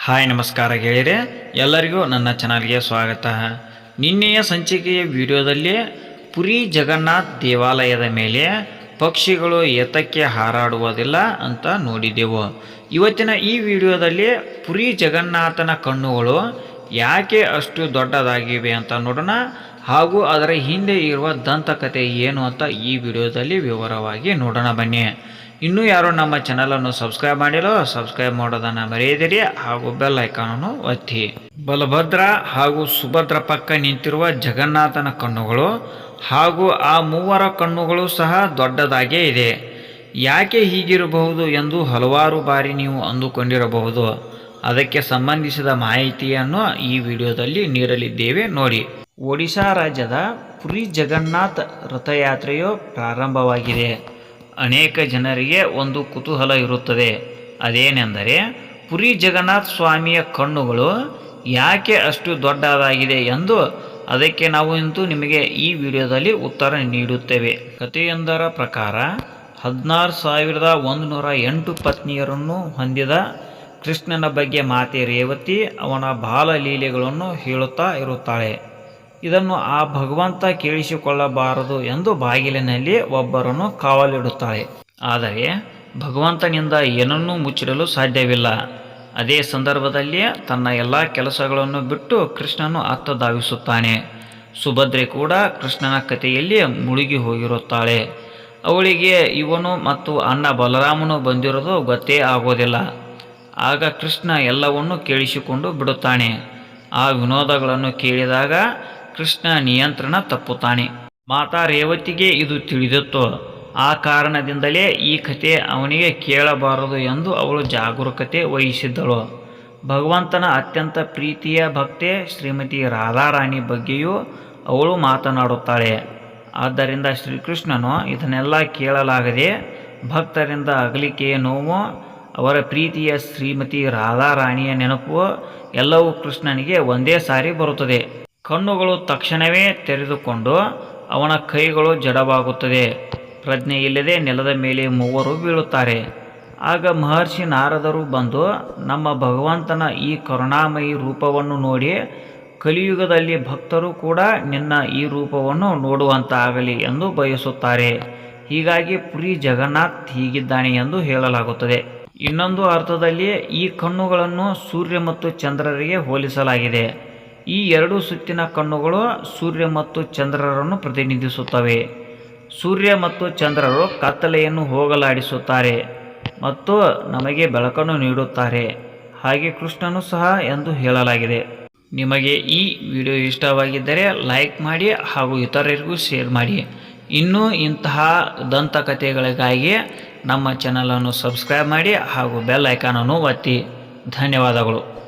Hi ನಮಸ್ಕಾರ ಗೆಳೆಯರೆ, ಎಲ್ಲರಿಗೂ ನನ್ನ ಚಾನಲ್ಗೆ ಸ್ವಾಗತ. ನಿನ್ನೆಯ ಸಂಚಿಕೆಯ ವಿಡಿಯೋದಲ್ಲಿ ಪುರಿ ಜಗನ್ನಾಥ್ ದೇವಾಲಯದ ಮೇಲೆ ಪಕ್ಷಿಗಳು ಏತಕ್ಕೆ ಹಾರಾಡುವುದಿಲ್ಲ ಅಂತ ನೋಡಿದೆವು. ಇವತ್ತಿನ ಈ ವಿಡಿಯೋದಲ್ಲಿ ಪುರಿ ಜಗನ್ನಾಥನ ಕಣ್ಣುಗಳು ಯಾಕೆ ಅಷ್ಟು ದೊಡ್ಡದಾಗಿವೆ ಅಂತ ನೋಡೋಣ. ಹಾಗೂ ಅದರ ಹಿಂದೆ ಇರುವ ದಂತಕತೆ ಏನು ಅಂತ ಈ ವಿಡಿಯೋದಲ್ಲಿ ವಿವರವಾಗಿ ನೋಡೋಣ ಬನ್ನಿ. ಇನ್ನೂ ಯಾರು ನಮ್ಮ ಚಾನಲನ್ನು ಸಬ್ಸ್ಕ್ರೈಬ್ ಮಾಡಿಲ್ಲೋ ಸಬ್ಸ್ಕ್ರೈಬ್ ಮಾಡೋದನ್ನು ಮರೆಯದಿರಿ ಹಾಗೂ ಬೆಲ್ ಐಕಾನನ್ನು ಒತ್ತಿ. ಬಲಭದ್ರ ಹಾಗೂ ಸುಭದ್ರ ಪಕ್ಕ ನಿಂತಿರುವ ಜಗನ್ನಾಥನ ಕಣ್ಣುಗಳು ಹಾಗೂ ಆ ಮೂವರ ಕಣ್ಣುಗಳು ಸಹ ದೊಡ್ಡದಾಗೇ ಇದೆ. ಯಾಕೆ ಹೀಗಿರಬಹುದು ಎಂದು ಹಲವಾರು ಬಾರಿ ನೀವು ಅಂದುಕೊಂಡಿರಬಹುದು. ಅದಕ್ಕೆ ಸಂಬಂಧಿಸಿದ ಮಾಹಿತಿಯನ್ನು ಈ ವಿಡಿಯೋದಲ್ಲಿ ನೀಡಲಿದ್ದೇವೆ. ನೋಡಿ, ಒಡಿಶಾ ರಾಜ್ಯದ ಪುರಿ ಜಗನ್ನಾಥ್ ರಥಯಾತ್ರೆಯು ಪ್ರಾರಂಭವಾಗಿದೆ. ಅನೇಕ ಜನರಿಗೆ ಒಂದು ಕುತೂಹಲ ಇರುತ್ತದೆ. ಅದೇನೆಂದರೆ, ಪುರಿ ಜಗನ್ನಾಥ ಸ್ವಾಮಿಯ ಕಣ್ಣುಗಳು ಯಾಕೆ ಅಷ್ಟು ದೊಡ್ಡದಾಗಿದೆ ಎಂದು ಅದಕ್ಕೆ ನಾವು ಇಂದು ನಿಮಗೆ ಈ ವಿಡಿಯೋದಲ್ಲಿ ಉತ್ತರ ನೀಡುತ್ತೇವೆ. ಕಥೆಯೊಂದರ ಪ್ರಕಾರ, ಹದಿನಾರು ಸಾವಿರದ ಒಂದು ನೂರ ಎಂಟು ಪತ್ನಿಯರನ್ನು ಹೊಂದಿದ ಕೃಷ್ಣನ ಬಗ್ಗೆ ಮಾತೆ ರೇವತಿ ಅವನ ಬಾಲಲೀಲೆಗಳನ್ನು ಹೇಳುತ್ತಾ ಇರುತ್ತಾಳೆ. ಇದನ್ನು ಆ ಭಗವಂತ ಕೇಳಿಸಿಕೊಳ್ಳಬಾರದು ಎಂದು ಬಾಗಿಲಿನಲ್ಲಿ ಒಬ್ಬರನ್ನು ಕಾವಲಿಡುತ್ತಾಳೆ. ಆದರೆ ಭಗವಂತನಿಂದ ಏನನ್ನೂ ಮುಚ್ಚಿಡಲು ಸಾಧ್ಯವಿಲ್ಲ. ಅದೇ ಸಂದರ್ಭದಲ್ಲಿ ತನ್ನ ಎಲ್ಲ ಕೆಲಸಗಳನ್ನು ಬಿಟ್ಟು ಕೃಷ್ಣನು ಅತ್ತ ಧಾವಿಸುತ್ತಾನೆ. ಸುಭದ್ರೆ ಕೂಡ ಕೃಷ್ಣನ ಕಥೆಯಲ್ಲಿ ಮುಳುಗಿ ಹೋಗಿರುತ್ತಾಳೆ. ಅವಳಿಗೆ ಇವನು ಮತ್ತು ಅಣ್ಣ ಬಲರಾಮನು ಬಂದಿರೋದು ಗೊತ್ತೇ ಆಗೋದಿಲ್ಲ. ಆಗ ಕೃಷ್ಣ ಎಲ್ಲವನ್ನೂ ಕೇಳಿಸಿಕೊಂಡು ಬಿಡುತ್ತಾನೆ. ಆ ವಿನೋದಗಳನ್ನು ಕೇಳಿದಾಗ ಕೃಷ್ಣ ನಿಯಂತ್ರಣ ತಪ್ಪುತ್ತಾನೆ. ಮಾತಾ ರೇವತಿಗೆ ಇದು ತಿಳಿದಿತ್ತು. ಆ ಕಾರಣದಿಂದಲೇ ಈ ಕಥೆ ಅವನಿಗೆ ಕೇಳಬಾರದು ಎಂದು ಅವಳು ಜಾಗರೂಕತೆ ವಹಿಸಿದ್ದಳು. ಭಗವಂತನ ಅತ್ಯಂತ ಪ್ರೀತಿಯ ಭಕ್ತೆ ಶ್ರೀಮತಿ ರಾಧಾರಾಣಿ ಬಗ್ಗೆಯೂ ಅವಳು ಮಾತನಾಡುತ್ತಾಳೆ. ಆದ್ದರಿಂದ ಶ್ರೀಕೃಷ್ಣನು ಇದನ್ನೆಲ್ಲ ಕೇಳಲಾಗದೆ ಭಕ್ತರಿಂದ ಅಗಲಿಕೆಯ ನೋವು ಅವರ ಪ್ರೀತಿಯ ಶ್ರೀಮತಿ ರಾಧಾರಾಣಿಯ ನೆನಪು ಎಲ್ಲವೂ ಕೃಷ್ಣನಿಗೆ ಒಂದೇ ಸಾರಿ ಬರುತ್ತದೆ. ಕಣ್ಣುಗಳು ತಕ್ಷಣವೇ ತೆರೆದುಕೊಂಡು ಅವನ ಕೈಗಳು ಜಡವಾಗುತ್ತದೆ. ಪ್ರಜ್ಞೆ ಇಲ್ಲದೆ ನೆಲದ ಮೇಲೆ ಮೂವರು ಬೀಳುತ್ತಾರೆ. ಆಗ ಮಹರ್ಷಿ ನಾರದರು ಬಂದು ನಮ್ಮ ಭಗವಂತನ ಈ ಕರುಣಾಮಯಿ ರೂಪವನ್ನು ನೋಡಿ, ಕಲಿಯುಗದಲ್ಲಿ ಭಕ್ತರು ಕೂಡ ನಿನ್ನ ಈ ರೂಪವನ್ನು ನೋಡುವಂತಾಗಲಿ ಎಂದು ಬಯಸುತ್ತಾರೆ. ಹೀಗಾಗಿ ಪುರಿ ಜಗನ್ನಾಥ್ ಹೀಗಿದ್ದಾನೆ ಎಂದು ಹೇಳಲಾಗುತ್ತದೆ. ಇನ್ನೊಂದು ಅರ್ಥದಲ್ಲಿ ಈ ಕಣ್ಣುಗಳನ್ನು ಸೂರ್ಯ ಮತ್ತು ಚಂದ್ರರಿಗೆ ಹೋಲಿಸಲಾಗಿದೆ. ಈ ಎರಡು ಸುತ್ತಿನ ಕಣ್ಣುಗಳು ಸೂರ್ಯ ಮತ್ತು ಚಂದ್ರರನ್ನು ಪ್ರತಿನಿಧಿಸುತ್ತವೆ. ಸೂರ್ಯ ಮತ್ತು ಚಂದ್ರರು ಕತ್ತಲೆಯನ್ನು ಹೋಗಲಾಡಿಸುತ್ತಾರೆ ಮತ್ತು ನಮಗೆ ಬೆಳಕನ್ನು ನೀಡುತ್ತಾರೆ. ಹಾಗೆ ಕೃಷ್ಣನು ಸಹ ಎಂದು ಹೇಳಲಾಗಿದೆ. ನಿಮಗೆ ಈ ವಿಡಿಯೋ ಇಷ್ಟವಾಗಿದ್ದರೆ ಲೈಕ್ ಮಾಡಿ ಹಾಗೂ ಇತರರಿಗೂ ಶೇರ್ ಮಾಡಿ. ಇನ್ನೂ ಇಂತಹ ದಂತಕಥೆಗಳಿಗಾಗಿ ನಮ್ಮ ಚಾನಲನ್ನು ಸಬ್ಸ್ಕ್ರೈಬ್ ಮಾಡಿ ಹಾಗೂ ಬೆಲ್ ಐಕಾನನ್ನು ಒತ್ತಿ. ಧನ್ಯವಾದಗಳು.